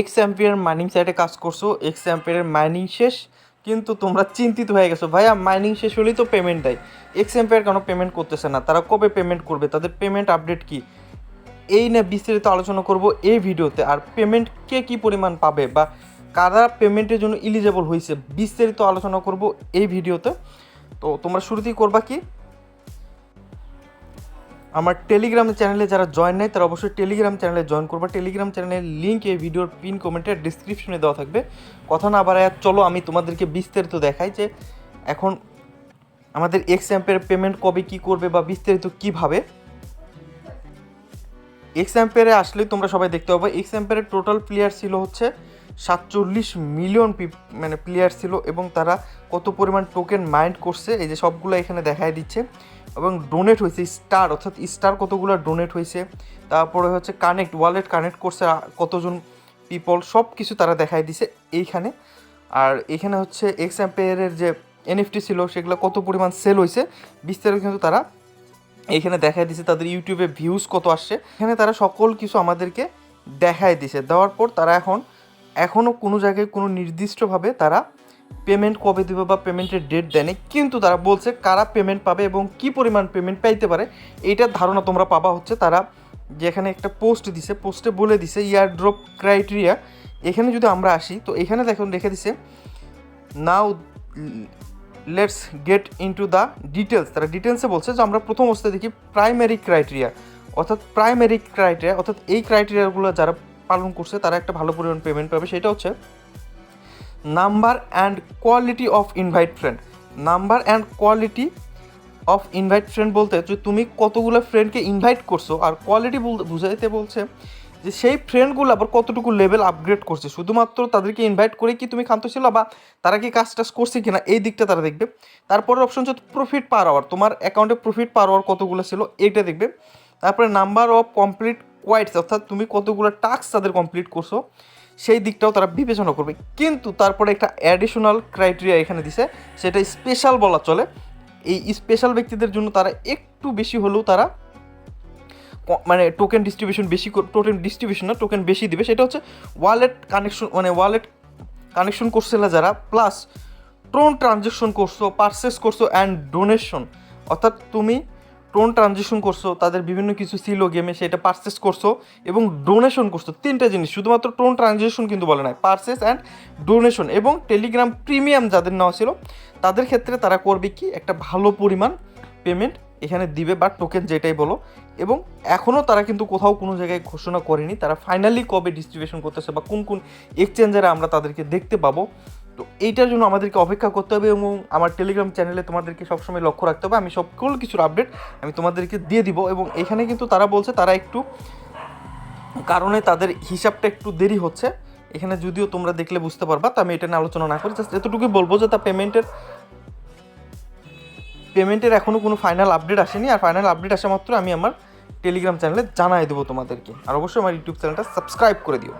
X ampere mining সাইটে কাজ করছ এক্স অ্যাম্পিয়ারের মাইনিং শেষ, কিন্তু তোমরা চিন্তিত হয়ে গেছো, ভাইয়া মাইনিং শেষ হলেই তো পেমেন্ট দেয়। এক্স অ্যাম্পিয়ার কেন পেমেন্ট করতেছে না? তারা কবে পেমেন্ট করবে? তাদের পেমেন্ট আপডেট কি? এই নিয়ে বিস্তারিত আলোচনা করব এই ভিডিওতে। আর পেমেন্ট কে কী পরিমাণ পাবে বা কারা পেমেন্টের জন্য ইলিজেবল হয়েছে, বিস্তারিত আলোচনা করব এই ভিডিওতে। তো তোমরা শুরুতেই করবা কি? আমার টেলিগ্রাম চ্যানেলে যারা জয়েন নেয় তারা অবশ্যই টেলিগ্রাম চ্যানেলে জয়েন করবা। টেলিগ্রাম চ্যানেলের লিঙ্ক এই ভিডিওর পিন কমেন্টের ডিসক্রিপশনে দেওয়া থাকবে। কথা না বাড়ায়, চলো আমি তোমাদেরকে বিস্তারিত দেখাই যে এখন আমাদের এক্স অ্যাম্পের পেমেন্ট কবে কি করবে বা বিস্তারিত কীভাবে। এক্স আসলে তোমরা সবাই দেখতে পাবো। এক্স টোটাল প্লেয়ার ছিল হচ্ছে সাতচল্লিশ মিলিয়ন মানে প্লেয়ার ছিল এবং তারা কত পরিমাণ টোকেন মাইন্ড করছে, এই যে সবগুলো এখানে দেখায় দিচ্ছে। এবং ডোনেট হয়েছে স্টার অর্থাৎ স্টার কতগুলো ডোনেট হয়েছে, তারপরে হচ্ছে কানেক্ট ওয়ালেট কানেক্ট করছে কতজন পিপল সব কিছু তারা দেখায় দিছে এইখানে। আর এখানে হচ্ছে এক্স অ্যাম্পেয়ারের যে এনএফটি ছিল, সেগুলো কত পরিমাণ সেল হয়েছে, বিস্তারিত কিন্তু তারা এখানে দেখায় দিছে, তাদের ইউটিউবে ভিউজ কত আসছে। এখানে তারা সকল কিছু আমাদেরকে দেখায় দিছে। দেওয়ার পর তারা এখন এখনও কোনো জায়গায় কোনো নির্দিষ্টভাবে তারা পেমেন্ট কবে দেবে বা পেমেন্টের ডেট দেয়নি, কিন্তু তারা বলছে কারা পেমেন্ট পাবে এবং কি পরিমাণ পেমেন্ট পাইতে পারে, এইটার ধারণা তোমরা পাবা হচ্ছে তারা যেখানে একটা পোস্ট দিছে পোস্টে বলে দিছে ইয়ার ড্রপ ক্রাইটেরিয়া এখানে যদি আমরা আসি, তো এখানে দেখুন রেখে দিছে now let's get into the details তারা ডিটেলসে বলছে যে আমরা প্রথম অবস্থায় দেখি প্রাইমারি ক্রাইটেরিয়া অর্থাৎ প্রাইমারি ক্রাইটেরিয়া অর্থাৎ এই ক্রাইটেরিয়াগুলো যারা পালন করছে, তারা একটা ভালো পরিমাণ পেমেন্ট পাবে, সেটা হচ্ছে number and quality of invite friend number and quality of invite friend বলতে যে তুমি কতগুলো ফ্রেন্ডকে ইনভাইট করছ, আর কোয়ালিটি বুঝাইতে বলছে যে সেই ফ্রেন্ডগুলো আবার কতটুকু লেভেল আপগ্রেড করছে। শুধুমাত্র তাদেরকে ইনভাইট করে কি তুমি ক্ষান্ত ছিল বা তারা কি কাজ টাজ করছে কিনা, এই দিকটা তারা দেখবে। তারপরে অপশন হচ্ছে প্রফিট পার আওয়ার তোমার অ্যাকাউন্টে প্রফিট পার আওয়ার কতগুলো ছিল, এইটা দেখবে। তারপরে নাম্বার অফ কমপ্লিট কোয়াইটস অর্থাৎ তুমি কতগুলো টাস্ক তাদের কমপ্লিট করছ, সেই দিকটাও তারা বিবেচনা করবে। কিন্তু তারপরে একটা অ্যাডিশনাল ক্রাইটেরিয়া এখানে দিছে, সেটা স্পেশাল বলা চলে। এই স্পেশাল ব্যক্তিদের জন্য তারা একটু বেশি হলেও তারা মানে টোকেন ডিস্ট্রিবিউশন বেশি টোকেন ডিস্ট্রিবিউশন না টোকেন বেশি দিবে। সেটা হচ্ছে ওয়ালেট কানেকশন মানে ওয়ালেট কানেকশন করছে না যারা প্লাস ট্রোন ট্রানজেকশন করছ পারচেস করছ অ্যান্ড ডোনেশন অর্থাৎ তুমি টোন ট্রানজেকশন করছ, তাদের বিভিন্ন কিছু ছিল গেমে সেটা পারচেস করছ এবং ডোনেশন করছ, তিনটা জিনিস। শুধুমাত্র টোন ট্রানজেকশন কিন্তু বলে নাই পারচেস অ্যান্ড ডোনেশন এবং টেলিগ্রাম প্রিমিয়াম যাদের নেওয়া ছিল, তাদের ক্ষেত্রে তারা করবে কি, একটা ভালো পরিমাণ পেমেন্ট এখানে দিবে বা টোকেন যেটাই বলো এবং এখনও তারা কিন্তু কোথাও কোনো জায়গায় ঘোষণা করেনি, তারা ফাইনালি কবে ডিস্ট্রিবিউশন করতেছে বা কোন কোন এক্সচেঞ্জারে আমরা তাদেরকে দেখতে পাবো তো এইটার জন্য আমাদেরকে অপেক্ষা করতে হবে এবং আমার টেলিগ্রাম চ্যানেলে তোমাদেরকে সবসময় লক্ষ্য রাখতে হবে। আমি সকল কিছুর আপডেট আমি তোমাদেরকে দিয়ে দিব এবং এখানে কিন্তু তারা বলছে তারা একটু কারণে তাদের হিসাবটা একটু দেরি হচ্ছে। এখানে যদিও তোমরা দেখলে বুঝতে পারবা, তো আমি এটা নিয়ে আলোচনা না করি জাস্ট এতটুকুই বলব যে তা পেমেন্টের পেমেন্টের এখনও কোনো ফাইনাল আপডেট আসেনি। আর ফাইনাল আপডেট আসা মাত্র আমি আমার টেলিগ্রাম চ্যানেলে জানাই দেবো তোমাদেরকে। আর অবশ্যই আমার ইউটিউব চ্যানেলটা সাবস্ক্রাইব করে দিও।